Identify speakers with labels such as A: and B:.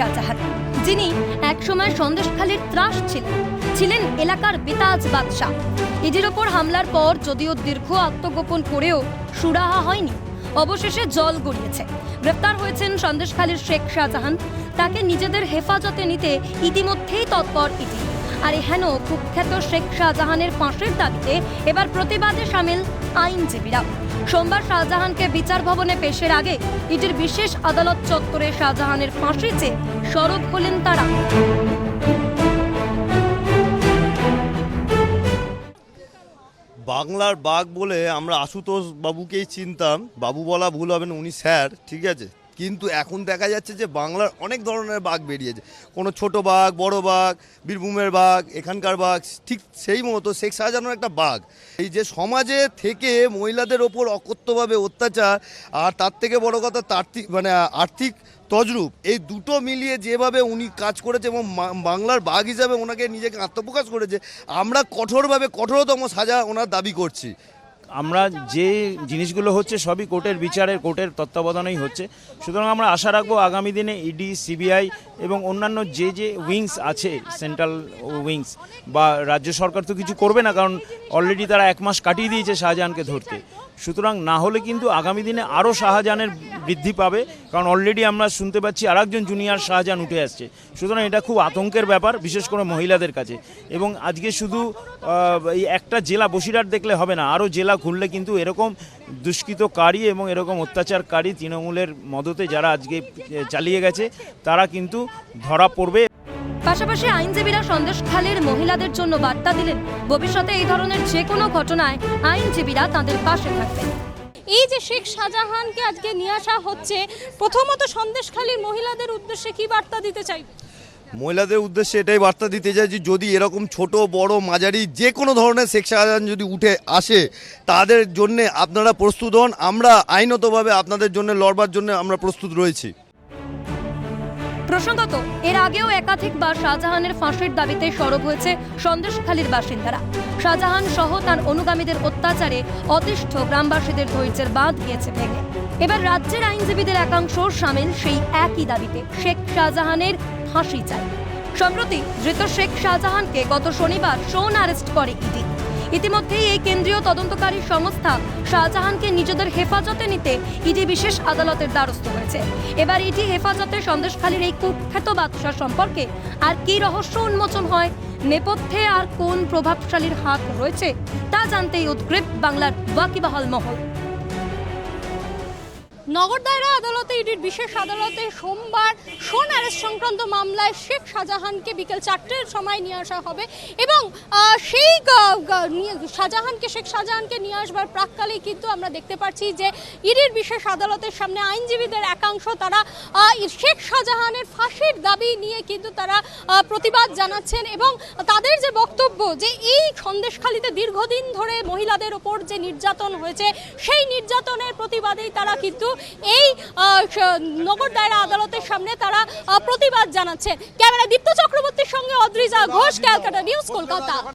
A: শাহজাহান, যিনি একসময় সন্দেশখালীর ত্রাস ছিলেন ছিলেন এলাকার বেতাজ বাদশাহ। ইডির ওপর হামলার পর যদিও দীর্ঘ আত্মগোপন করেও সুরাহা হয়নি, অবশেষে জল গড়িয়েছে। গ্রেপ্তার হয়েছেন সন্দেশখালীর শেখ শাহজাহান, তাকে নিজেদের হেফাজতে নিতে ইতিমধ্যেই তৎপর ইডি আর হেন কুখ্যাত শেখ শাহজাহানের ফাঁসির দাবিতে এবার প্রতিবাদে সামিল আইনজীবীরা। সোমবার শাহজাহানকে বিচার ভবনে পেশের আগে ইডির বিশেষ আদালত চত্বরে শাহজাহানের ফাঁসি চেয়ে সরব হলেন তারা।
B: বাংলার বাঘ বলে আমরা আশুতোষ বাবুকেই চিনতাম। বাবু বলা ভুল হবেন উনি স্যার, ঠিক আছে? কিন্তু এখন দেখা যাচ্ছে যে বাংলার অনেক ধরনের বাঘ বেরিয়েছে। কোনো ছোট বাঘ, বড় বাঘ, বীরভূমের বাঘ, এখানকার বাঘ, ঠিক সেই মতো শেখ শাহজাহানের একটা বাঘ। এই যে সমাজে থেকে মহিলাদের ওপর অকথ্যভাবে অত্যাচার আর তার থেকে বড় কথা তার মানে আর্থিক তজরূপ, এই দুটো মিলিয়ে যেভাবে উনি কাজ করেছে এবং বাংলার বাঘ হিসাবে ওনাকে নিজেকে আত্মপ্রকাশ করেছে, আমরা কঠোরভাবে, কঠোরতম সাজা ওনার দাবি করছি।
C: আমরা যে জিনিসগুলো হচ্ছে সবই কোর্টের বিচারের, কোর্টের তত্ত্বাবধানেই হচ্ছে। সুতরাং আমরা আশা রাখব আগামী দিনে ইডি, সিবিআই এবং অন্যান্য যে যে উইংস আছে, সেন্ট্রাল উইংস বা রাজ্য সরকার তো কিছু করবে না, কারণ অলরেডি তারা এক মাস কাটিয়ে দিয়েছে শাহজাহানকে ধরতে। সুতরাং না হলে কিন্তু আগামী দিনে আরও শাহজাহানের বৃদ্ধি পাবে, কারণ অলরেডি আমরা শুনতে পাচ্ছি আরেকজন জুনিয়র শাহজাহান উঠে আসছে। সুতরাং এটা খুব আতঙ্কের ব্যাপার, বিশেষ করে মহিলাদের কাছে। এবং আজকে শুধু এই একটা জেলা বসিরহাট দেখলে হবে না আরও জেলা ঘুরলে কিন্তু এরকম দুষ্কৃতকারী এবং এরকম অত্যাচারকারী তৃণমূলের মদতে যারা আজকে চালিয়ে গেছে তারা কিন্তু ধরা পড়বে।
A: পাশাপাশি আইনজীবীরা সন্দেশখালীর মহিলাদের জন্য বার্তা দিলেন। ভবিষ্যতে এই ধরনের যে কোনো ঘটনায় আইনজীবীরা তাদের পাশে থাকবেন।
D: এই যে শেখ শাহজাহানকে আজকে নিয়ে আসা হচ্ছে প্রথমত সন্দেশখালীর মহিলাদের উদ্দেশ্যে কি বার্তা দিতে চাই
B: মহিলাদের উদ্দেশ্যে এটাই বার্তা দিতে চাই যে যদি এরকম ছোট, বড়, মাঝারি যে কোনো ধরনের শাহজাহান যদি উঠে আসে, তাদের জন্য আপনারা প্রস্তুত হন। আমরা আইনতভাবে আপনাদের জন্য লড়বার জন্য আমরা প্রস্তুত রয়েছি।
A: প্রসঙ্গত, এর আগেও একাধিকবার শাহজাহানের ফাঁসির দাবিতে সরব হয়েছে সন্দেশখালীর বাসিন্দারা। শাহজাহান সহ তার অনুগামীদের অত্যাচারে অতিষ্ঠ গ্রামবাসীদের ধৈর্যের বাঁধ গিয়েছে ভেঙে। এবার রাজ্যের আইনজীবীদের একাংশ সামিল সেই একই দাবিতে। শেখ শাহজাহানের ফাঁসি চাই সম্প্রতি ধৃত শেখ শাহজাহানকে গত শনিবার সোন আরেস্ট করে ইডি। ইতিমধ্যেই এই কেন্দ্রীয় তদন্তকারী সংস্থা শাহজাহানকে নিজেদের হেফাজতে নিতে ইডি বিশেষ আদালতের দ্বারস্থ হয়েছে। এবার ইডি হেফাজতে সন্দেশখালীর এই কুখ্যাত বাদশাহ সম্পর্কে আর কি রহস্য উন্মোচন হয়, নেপথ্যে আর কোন প্রভাবশালীর হাত রয়েছে, তা জানতেই উদ্গ্রীব বাংলার ওয়াকিবাহাল মহল।
D: নগর দায়রা আদালতে ইডির বিশেষ আদালতে সোমবার সোন অ্যারেস্ট সংক্রান্ত মামলায় শেখ শাহজাহানকে বিকেল চারটের সময় নিয়ে আসা হবে এবং সেই শাহজাহানকে, শেখ শাহজাহানকে নিয়ে আসবার প্রাককালেই কিন্তু আমরা দেখতে পাচ্ছি যে ইডির বিশেষ আদালতের সামনে আইনজীবীদের একাংশ তারা শেখ শাহজাহানের ফাঁসির দাবি নিয়ে কিন্তু তারা প্রতিবাদ জানাচ্ছেন এবং তাদের যে বক্তব্য যে এই সন্দেশখালিতে দীর্ঘদিন ধরে মহিলাদের ওপর যে নির্যাতন হয়েছে, সেই নির্যাতনের প্রতিবাদেই তারা কিন্তু এই নগর দায়রা আদালতের সামনে তারা প্রতিবাদ জানাচ্ছে। ক্যামেরা দীপ্ত চক্রবর্তীর সঙ্গে অদ্রিজা ঘোষ, ক্যালকাটা নিউজ, কলকাতা।